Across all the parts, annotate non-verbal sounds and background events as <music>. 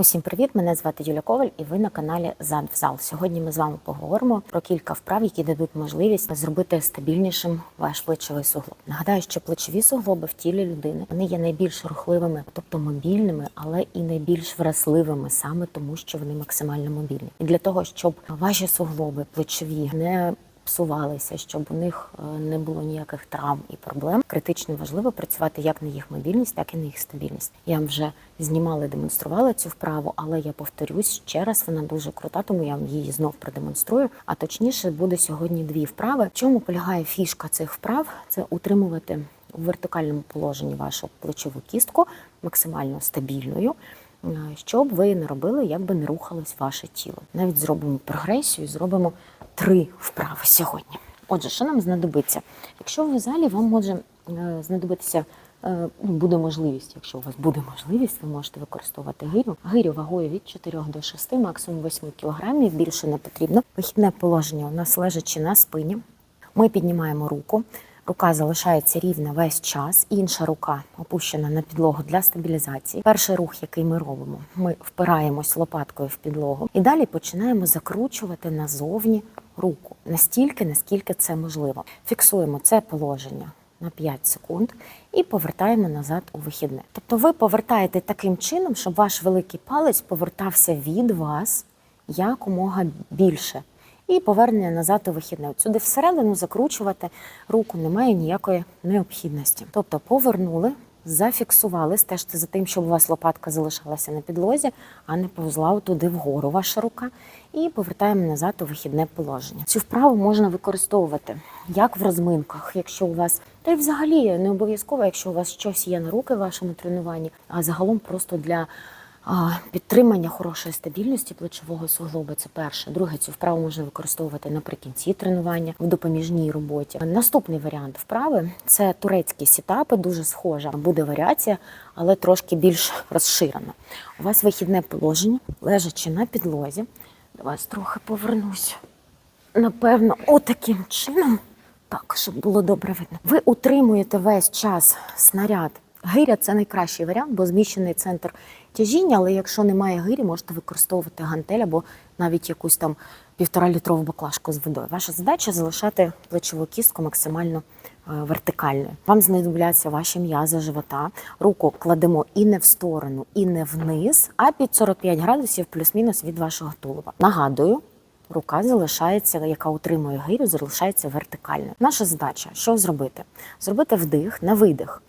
Усім привіт! Мене звати Юля Коваль, і ви на каналі зал. Сьогодні ми з вами поговоримо про кілька вправ, які дадуть можливість зробити стабільнішим ваш плечовий суглоб. Нагадаю, що плечові суглоби в тілі людини вони є найбільш рухливими, тобто мобільними, але і найбільш вразливими, саме тому, що вони максимально мобільні. І для того, щоб ваші суглоби плечові не псувалися, щоб у них е, не було ніяких травм і проблем. Критично важливо працювати як на їх мобільність, так і на їх стабільність. Я вже знімала і демонструвала цю вправу, але я повторюсь ще раз. Вона дуже крута, тому я вам її знов продемонструю. А точніше буде сьогодні дві вправи. В чому полягає фішка цих вправ? Це утримувати у вертикальному положенні вашу плечову кістку максимально стабільною. е, Щоб ви не робили, як би не рухалось ваше тіло. Навіть зробимо прогресію, зробимо три вправи сьогодні. Отже, що нам знадобиться? Якщо ви в залі, вам може е, знадобитися, е, ну, буде можливість, якщо у вас буде можливість, ви можете використовувати гирю. Гирю вагою від 4 до 6, максимум 8 кг, більше не потрібно. Вихідне положення у нас лежачи на спині. Ми піднімаємо руку. Рука залишається рівна весь час, інша рука опущена на підлогу для стабілізації. Перший рух, який ми робимо, ми впираємось лопаткою в підлогу і далі починаємо закручувати назовні руку настільки, наскільки це можливо. Фіксуємо це положення на 5 секунд і повертаємо назад у вихідне. Тобто ви повертаєте таким чином, щоб ваш великий палець повертався від вас якомога більше. І повернення назад у вихідне. От Сюди всередину закручувати руку немає ніякої необхідності. Тобто повернули, зафіксували, стежте за тим, щоб у вас лопатка залишалася на підлозі, а не повзла туди вгору ваша рука. І повертаємо назад у вихідне положення. Цю вправу можна використовувати як в розминках, якщо у вас, та й взагалі не обов'язково, якщо у вас щось є на руки в вашому тренуванні, а загалом просто для. Підтримання хорошої стабільності плечового суглоба це перше. Друге, цю вправу можна використовувати наприкінці тренування в допоміжній роботі. Наступний варіант вправи це турецькі сітапи, дуже схожа. Буде варіація, але трошки більш розширена. У вас вихідне положення, лежачи на підлозі. Вас трохи повернусь. Напевно, отаким чином. Так, щоб було добре видно. Ви утримуєте весь час снаряд. Гиря це найкращий варіант, бо зміщений центр тяжіння, але якщо немає гирі, можете використовувати гантель або навіть якусь там півтора-літрову баклажку з водою. Ваша задача залишати плечову кістку максимально е, вертикальною. Вам знадобляться ваші м'язи живота. Руку кладемо і не в сторону, і не вниз, а під 45 градусів плюс-мінус від вашого тулуба. Нагадую, рука залишається, яка утримує гирю, залишається вертикальною. Наша задача що зробити? Зробити вдих на видих,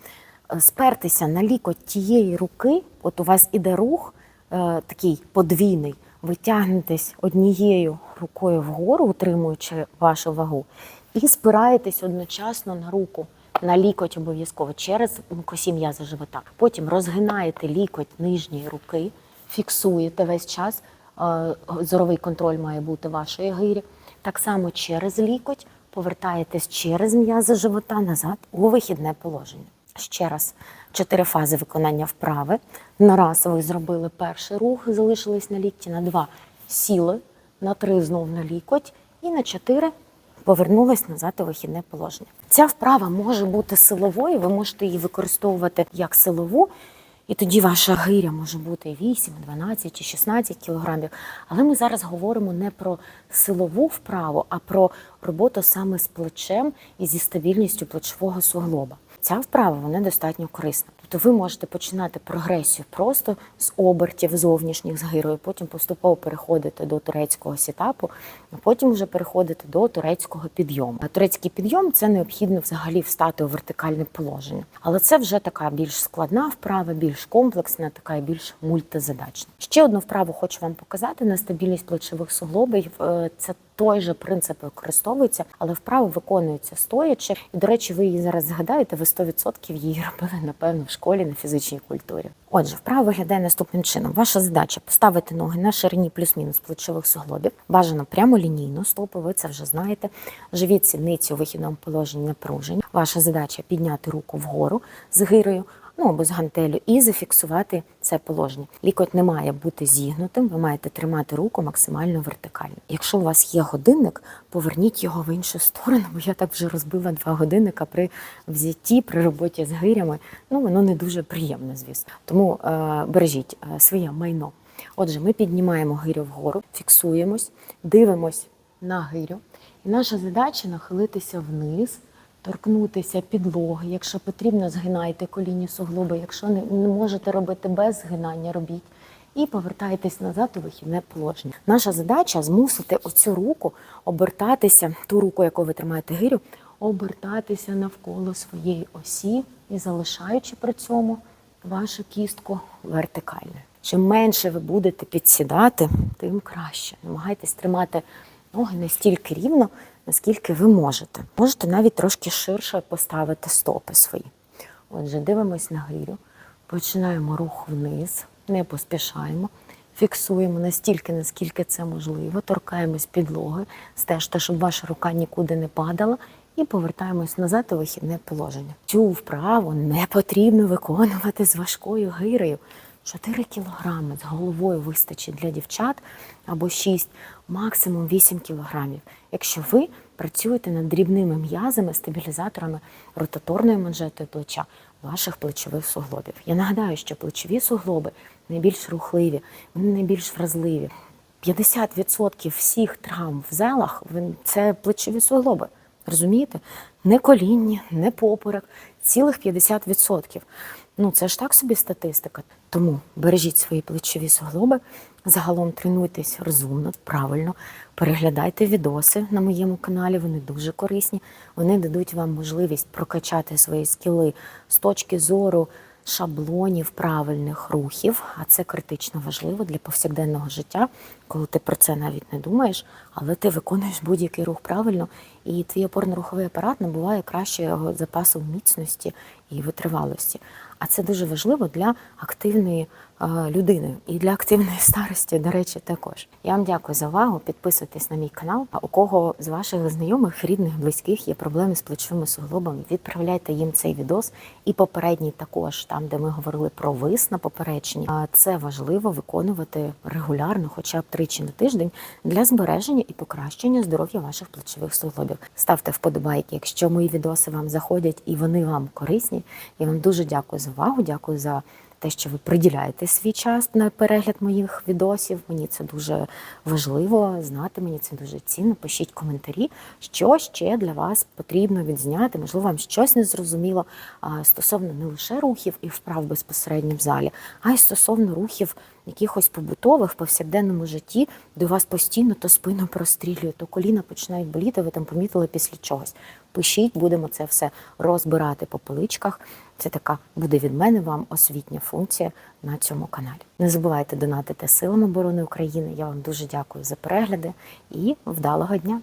спертися на лікоть тієї руки. От у вас іде рух е, такий подвійний. Ви тягнетесь однією рукою вгору, утримуючи вашу вагу, і спираєтесь одночасно на руку. На лікоть обов'язково через косі м'яза живота. Потім розгинаєте лікоть нижньої руки, фіксуєте весь час. Е, Зоровий контроль має бути вашої гирі. Так само через лікоть повертаєтесь через м'язи живота назад у вихідне положення. Ще раз, чотири фази виконання вправи. На раз ви зробили перший рух, залишились на лікті, на два сіли, на три знов на лікоть, і на чотири повернулись назад у вихідне положення. Ця вправа може бути силовою, ви можете її використовувати як силову, і тоді ваша гиря може бути 8, 12 чи 16 кілограмів. Але ми зараз говоримо не про силову вправу, а про роботу саме з плечем і зі стабільністю плечового суглоба. Ця вправа вона достатньо корисна. Тобто ви можете починати прогресію просто з обертів зовнішніх з гирою, потім поступово переходити до турецького сітапу, а потім вже переходити до турецького підйому. А турецький підйом це необхідно взагалі встати у вертикальне положення. Але це вже така більш складна вправа, більш комплексна, така і більш мультизадачна. Ще одну вправу хочу вам показати на стабільність плечових суглобів. Е, Це той же принцип використовується, але вправа виконується стоячи. І, до речі, ви її зараз згадаєте, ви 100% її робили, напевно, в школі на фізичній культурі. Отже, вправа виглядає наступним чином. Ваша задача поставити ноги на ширині плюс-мінус плечових суглобів. Бажано прямо лінійно, стопи, ви це вже знаєте. Живіть сідниці у вихідному положенні напруження. Ваша задача підняти руку вгору з гирою, ну або з гантелю, і зафіксувати це положення. Лікоть не має бути зігнутим, ви маєте тримати руку максимально вертикально. Якщо у вас є годинник, поверніть його в іншу сторону, бо я так вже розбила два годинника при взятті, при роботі з гирями. Ну воно не дуже приємно, звісно. Тому е, бережіть е, своє майно. Отже, ми піднімаємо гирю вгору, фіксуємось, дивимось на гирю. І наша задача нахилитися вниз, торкнутися підлоги. Якщо потрібно, згинайте колінні суглоби. Якщо не можете робити без згинання, робіть. І повертайтесь назад у вихідне положення. Наша задача змусити оцю руку обертатися, ту руку, яку ви тримаєте гирю, обертатися навколо своєї осі і залишаючи при цьому вашу кістку вертикальною. Чим менше ви будете підсідати, тим краще. Намагайтесь тримати ноги настільки рівно, наскільки ви можете. Можете навіть трошки ширше поставити стопи свої. Отже, дивимось на гирю, починаємо рух вниз, не поспішаємо, фіксуємо настільки, наскільки це можливо, торкаємось підлоги, стежте, щоб ваша рука нікуди не падала, і повертаємось назад у вихідне положення. Цю вправу не потрібно виконувати з важкою гирею. 4 кілограми з головою вистачить для дівчат або 6, максимум 8 кілограмів. Якщо ви працюєте над дрібними м'язами, стабілізаторами ротаторної манжети плеча, ваших плечових суглобів. Я нагадаю, що плечові суглоби найбільш рухливі, вони найбільш вразливі. 50% всіх травм в залах це плечові суглоби. Розумієте? Не колінні, не поперек, цілих 50%. Ну це ж так собі статистика. Тому бережіть свої плечові суглоби. Загалом тренуйтесь розумно, правильно. Переглядайте відоси на моєму каналі, вони дуже корисні. Вони дадуть вам можливість прокачати свої скіли з точки зору шаблонів правильних рухів, а це критично важливо для повсякденного життя, коли ти про це навіть не думаєш, але ти виконуєш будь-який рух правильно, і твій опорно-руховий апарат набуває кращого запасу міцності і витривалості. А це дуже важливо для активної е, людини і для активної <laughs> старості, до речі, також. Я вам дякую за увагу. Підписуйтесь на мій канал. А у кого з ваших знайомих, рідних, близьких є проблеми з плечовими суглобами, відправляйте їм цей відос. І попередній також, там, де ми говорили про вис на поперечні. Це важливо виконувати регулярно, хоча б тричі на тиждень, для збереження і покращення здоров'я ваших плечових суглобів. Ставте вподобайки, якщо мої відоси вам заходять і вони вам корисні. Я вам дуже дякую за увагу. Дякую за те, що ви приділяєте свій час на перегляд моїх відосів. Мені це дуже важливо знати. Мені це дуже цінно. Пишіть коментарі, що ще для вас потрібно відзняти. Можливо, вам щось не зрозуміло стосовно не лише рухів і вправ безпосередньо в залі, а й стосовно рухів якихось побутових в повсякденному житті, де вас постійно то спину прострілює, то коліна починають боліти. Ви там помітили після чогось. Пишіть, будемо це все розбирати по поличках. Це така буде від мене вам освітня функція на цьому каналі. Не забувайте донатити силам оборони України. Я вам дуже дякую за перегляди і вдалого дня.